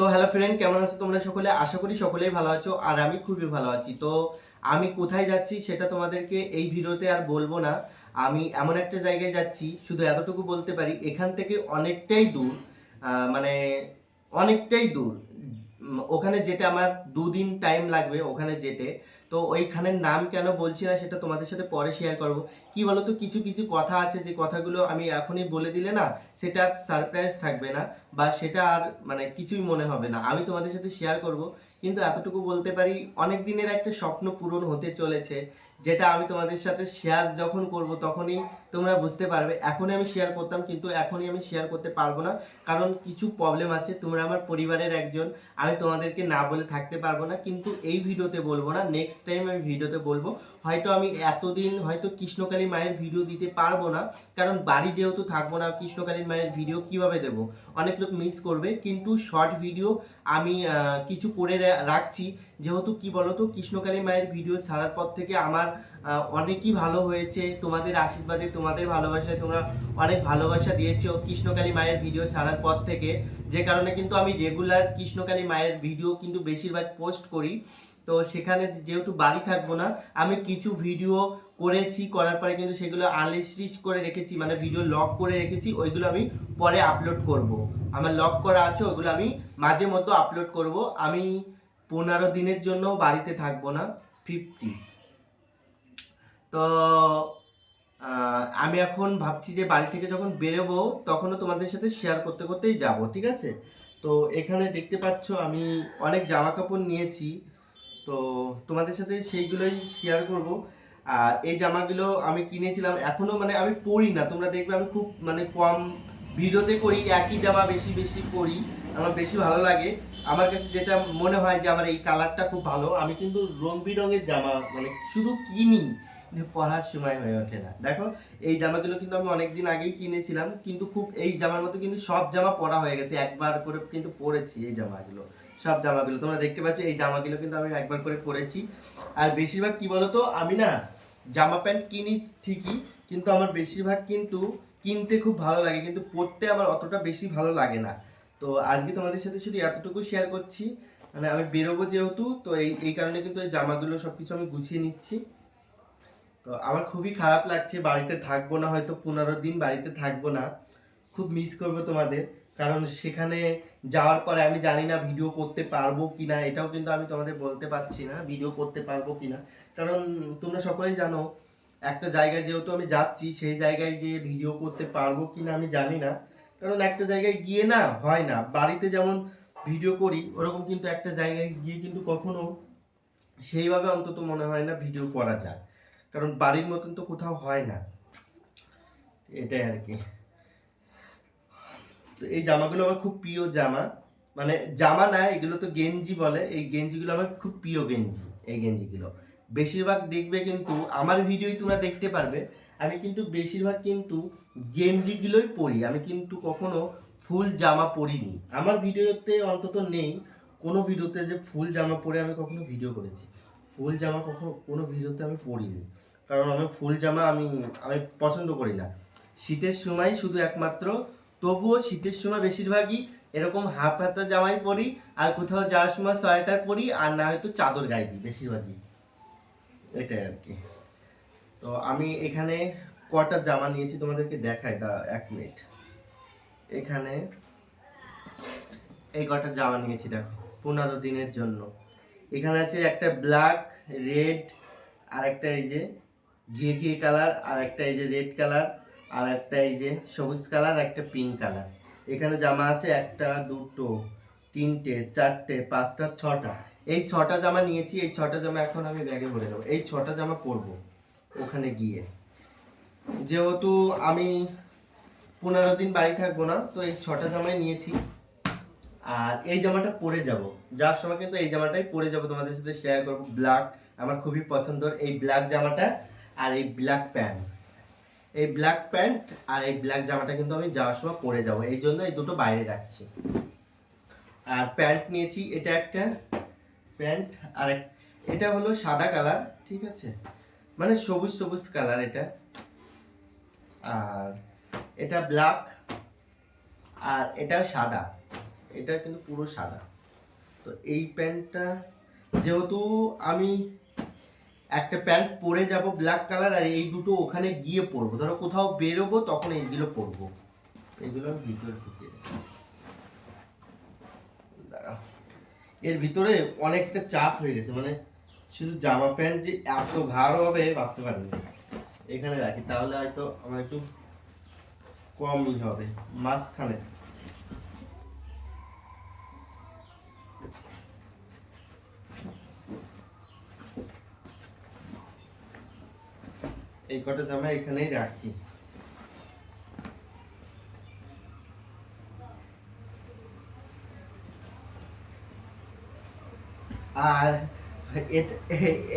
তো hello friend কেমন আছো তোমরা সকলে? আশা করি সকলেই ভালো আছো, আর আমি খুবই ভালো আছি। তো আমি কোথায় যাচ্ছি সেটা তোমাদেরকে এই ভিডিওতে আর বলব না। আমি এমন একটা জায়গায় যাচ্ছি, শুধু এতটুকু বলতে পারি, এখান থেকে অনেকটাই দূর মানে অনেকটাই দূর। ওখানে যেতে আমার দুদিন টাইম লাগবে, ওখানে যেতে। তো ওইখানের নাম কেন বলছি না সেটা তোমাদের সাথে পরে শেয়ার করব। কি বলো তো কিছু কিছু কথা আছে যে কথাগুলো আমি এখনই বলে দিলে না সেটা আর সারপ্রাইজ থাকবে না বা সেটা আর মানে কিছুই মনে হবে না। আমি তোমাদের সাথে শেয়ার করব, কিন্তু এতটুকু বলতে পারি, অনেক দিনের একটা স্বপ্ন পূরণ হতে চলেছে, যেটা আমি তোমাদের সাথে শেয়ার যখন করব তখনই তোমরা বুঝতে পারবে। এখনই আমি শেয়ার করতাম, কিন্তু এখনই আমি শেয়ার করতে পারব না। কারণ কিছু প্রবলেম আছে, তোমরা আমার পরিবারের একজন। আমি তোমাদেরকে না বলে থাকতে পারব না, কিন্তু এই ভিডিওতে বলব না। নেক্সট টাইম আমি ভিডিওতে বলব। হয়তো আমি এতদিন, হয়তো কৃষ্ণকালী মায়ের ভিডিও দিতে পারব না। কারণ বাড়ি যেহেতু থাকব না, কৃষ্ণকালী মায়ের ভিডিও কীভাবে দেব? অনেক লোক মিস করবে, কিন্তু শর্ট ভিডিও আমি কিছু করে রাখছি। যেহেতু কি বলতো, কৃষ্ণকালী মায়ের ভিডিও ছাড়ার পর থেকে আমার অনেকই ভালো হয়েছে। তোমাদের আশীর্বাদে, তোমাদের ভালোবাসায় তোমরা অনেক ভালোবাসা দিয়েছ কৃষ্ণকালী মায়ের ভিডিও ছাড়ার পর থেকে। যে কারণে কিন্তু আমি রেগুলার কৃষ্ণকালী মায়ের ভিডিও কিন্তু বেশিরভাগ পোস্ট করি। তো সেখানে যেহেতু বাড়ি থাকব না, আমি কিছু ভিডিও করেছি, করার পরে কিন্তু সেগুলো আনলিস্টিস করে রেখেছি মানে ভিডিও লক করে রেখেছি, ওইগুলো আমি পরে আপলোড করব। আমার লক করা আছে ওইগুলো আমি মাঝে মতো আপলোড করব। আমি পনেরো দিনের জন্য বাড়িতে থাকব না ফিফটি তো আমি এখন ভাবছি যে বাড়ি থেকে যখন বেরোবো, তখনও তোমাদের সাথে শেয়ার করতে করতেই যাব, ঠিক আছে? তো এখানে দেখতে পাচ্ছ আমি অনেক জামা কাপড় নিয়েছি। তো তোমাদের সাথে সেইগুলোই শেয়ার করব। আর এই জামাগুলো আমি কিনেছিলাম এখনও মানে আমি পরি না। তোমরা দেখবে আমি খুব মানে কম ভিডিওতে করি, একই জামা বেশি বেশি পরি। আমার বেশি ভালো লাগে। আমার কাছে যেটা মনে হয় যে আমার এই কালারটা খুব ভালো, আমি কিন্তু রং বেরঙের জামা মানে শুধু কিনি। পরার সময় হয়ে ওঠে না। দেখো, এই জামাগুলো কিন্তু আমি অনেকদিন আগেই কিনেছিলাম, কিন্তু খুব এই জামার মতো কিন্তু সব জামা পরা হয়ে গেছে। একবার করে কিন্তু পরেছি এই জামাগুলো, সব জামাগুলো। তোমরা দেখতে পাচ্ছ, এই জামাগুলো কিন্তু আমি একবার করে পরেছি। আর বেশিরভাগ কি বলতো, আমি না জামা প্যান্ট কিনি ঠিকই, কিন্তু আমার বেশিরভাগ কিন্তু কিনতে খুব ভালো লাগে, কিন্তু পরতে আমার অতটা বেশি ভালো লাগে না। তো আজকে তোমাদের সাথে শুধু এতটুকু শেয়ার করছি। মানে আমি বেরোবো যেহেতু, তো এই এই কারণে কিন্তু এই জামাগুলো সব কিছু আমি গুছিয়ে নিচ্ছি। তো আমার খুবই খারাপ লাগছে, বাড়িতে থাকব না, হয়তো পনেরো দিন বাড়িতে থাকব না। খুব মিস করব তোমাদের, কারণ সেখানে যাওয়ার পরে আমি জানি না ভিডিও করতে পারব কি না এটাও কিন্তু আমি তোমাদের বলতে পারছি না ভিডিও করতে পারব কি না কারণ তোমরা সকলেই জানো, একটা জায়গায় যেহেতু আমি যাচ্ছি, সেই জায়গায় যে ভিডিও করতে পারব কি না আমি জানি না। কারণ একটা জায়গায় গিয়ে না হয় না, বাড়িতে যেমন ভিডিও করি, ওরকম কিন্তু একটা জায়গায় গিয়ে কিন্তু কখনো সেইভাবে অন্তত মনে হয় না ভিডিও করা যায়। কারণ বাড়ির মতন তো কোথাও হয় না। এটাই আর কি। তো এই জামাগুলো আমার খুব প্রিয় জামা। মানে জামা না, এগুলো তো গেঞ্জি বলে। এই গেঞ্জিগুলো আমার খুব প্রিয় গেঞ্জি, এই গেঞ্জিগুলো। বেশিরভাগ দেখবে কিন্তু, আমার ভিডিওই তোমরা দেখতে পারবে। আমি কিন্তু বেশিরভাগ কিন্তু গেঞ্জিগুলোই পরি। আমি কিন্তু কখনো ফুল জামা পরিনি। আমার ভিডিওতে অন্তত নেই। কোনো ভিডিওতে যে ফুল জামা পরে আমি কখনো ভিডিও করেছি। ফুল জামা কখনো কোনো ভিডিওতে আমি পরিনি। কারণ আমি ফুল জামা আমি আমি পছন্দ করি না। শীতের সময় শুধু একমাত্র, তবুও শীতের সময় বেশিরভাগই এরকম হাফ হাতা জামাই পরি, আর কোথাও যাওয়ার সময় সোয়েটার পরি, আর না হয়তো চাদর গায়ে দিই বেশিরভাগই। এটাই আর কি। তো আমি এখানে কটা জামা নিয়েছি তোমাদেরকে দেখাই দা এক মিনিট। এখানে এই কটা জামা নিয়েছি, দেখো পনেরো দিনের জন্য। এখানে আছে একটা ব্ল্যাক রেড আর একটা এই যে ঘিয়ে ঘিয়ে কালার আর একটা এই যে রেড কালার আর একটা এই যে সবুজ কালার একটা পিঙ্ক কালার এখানে জামা আছে একটা, দুটো, তিনটে, চারটে, পাঁচটা, ছটা। এই ছটা জামা নিয়েছি, এই ছটা জামা এখন আমি ব্যাগে ভরে দেবো এই ছটা জামা পরবো ওখানে গিয়ে। যেহেতু আমি পনেরো দিন বাড়ি থাকব না, তো এই ছটা জামাই নিয়েছি। আর এই জামাটা পরে যাব। যার সময় কিন্তু এই জামাটাই পরে যাব তোমাদের সাথে শেয়ার করব। ব্ল্যাক আমার খুবই পছন্দের এই ব্ল্যাক জামাটা আর এই ব্ল্যাক প্যান্ট এই ব্ল্যাক প্যান্ট আর এই ব্ল্যাক জামাটা কিন্তু আমি যাওয়ার সময় পরে যাব। এই জন্য এই দুটো বাইরে রাখছি। আর প্যান্ট নিয়েছি, এটা একটা প্যান্ট আর এটা হলো সাদা কালার ঠিক আছে? মানে সবুজ সবুজ কালার এটা। আর এটা ব্ল্যাক আর এটা সাদা। এটা কিন্তু পুরো সাদা। তো এই প্যান্টটা, যেহেতু আমি একটা প্যান্ট পরে যাব ব্ল্যাক কালার, আর এই দুটো ওখানে গিয়ে পরবো। ধরো কোথাও বেরোবো, তখন এইগুলো পরবো। এইগুলো আমি ভিতরে ঢুকিয়ে। এর ভিতরে অনেকটা চাপ হয়ে গেছে মানে শুধু জামা প্যান্ট যে এত ভার হবে, ভাবতে পারিনি। এখানে রাখি, তাহলে হয়তো আমার একটু কমই হবে, মাঝখানে। এই কটা জামা এখানেই রাখি। আর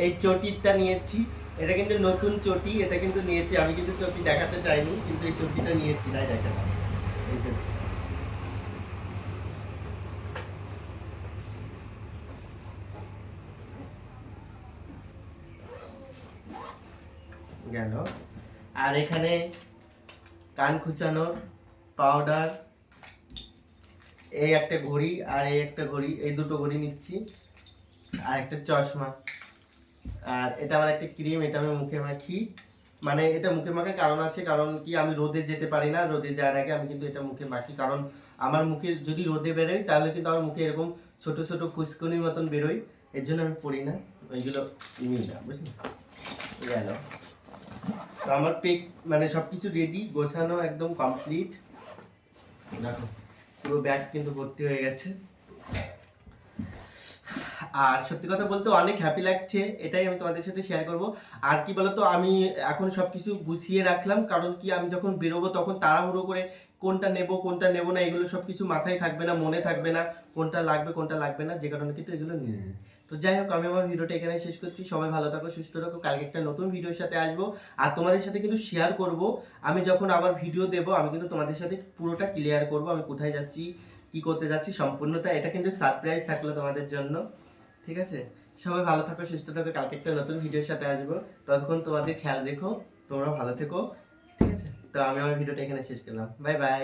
এই চটিটা নিয়েছি। এটা কিন্তু নতুন চটি, এটা কিন্তু নিয়েছি। আমি কিন্তু চটি দেখাতে চাইনি, কিন্তু এই চটিটা নিয়েছি। তাই দেখালাম। এই চটি গেল। আর এখানে কান খুচানোর পাউডার এই একটা ঘড়ি আর এই একটা ঘড়ি, এই দুটো ঘড়ি নিচ্ছি। আর একটা চশমা। আর এটা আমার একটা ক্রিম, এটা আমি মুখে মাখি। মানে এটা মুখে মাখার কারণ আছে, কারণ কি আমি রোদে যেতে পারি না, রোদে যাওয়ার আগে আমি কিন্তু এটা মুখে মাখি। কারণ আমার মুখে যদি রোদে বেরোয় তাহলে কিন্তু আমার মুখে এরকম ছোট ছোট ফুসকুনির মতন বেরোয়। এর জন্য আমি পড়ি না, ওইগুলো নিই না বুঝলি? গেল। আমার পেক মানে সব কিছু রেডি গোছানো একদম কমপ্লিট দেখো, পুরো ব্যাগ কিন্তু ভর্তি হয়ে গেছে। আর সত্যি কথা বলতে অনেক হ্যাপি লাগছে, এটাই আমি তোমাদের সাথে শেয়ার করব। আর কি বলতো, আমি এখন সব কিছু গুছিয়ে রাখলাম, কারণ কি আমি যখন বেরোবো তখন তাড়াহুড়ো করে কোনটা নেব কোনটা নেব না, এগুলো সব কিছু মাথায় থাকবে না, মনে থাকবে না, কোনটা লাগবে কোনটা লাগবে না, যে কারণে কিন্তু এগুলো নিয়ে নিই তো যাই হোক, আমি আমার ভিডিওটা এখানে শেষ করছি। সবাই ভালো থাকো, সুস্থ থাকো। কালকে একটা নতুন ভিডিওর সাথে আসব। আর তোমাদের সাথে কিন্তু শেয়ার করব। আমি যখন আবার ভিডিও দেবো, আমি কিন্তু তোমাদের সাথে পুরোটা ক্লিয়ার করব, আমি কোথায় যাচ্ছি, কি করতে যাচ্ছি, সম্পূর্ণটা এটা কিন্তু সারপ্রাইজ থাকল তোমাদের জন্য। ঠিক আছে? সবাই ভালো থাকো, সুস্থ থাকো। কালকে একটা নতুন ভিডিওর সাথে আসব। ততক্ষণ তোমাদের খেয়াল রেখো, তোমরা ভালো থেকো। ঠিক আছে? তো আমি আমার ভিডিওটা এখানে শেষ করলাম। Bye bye.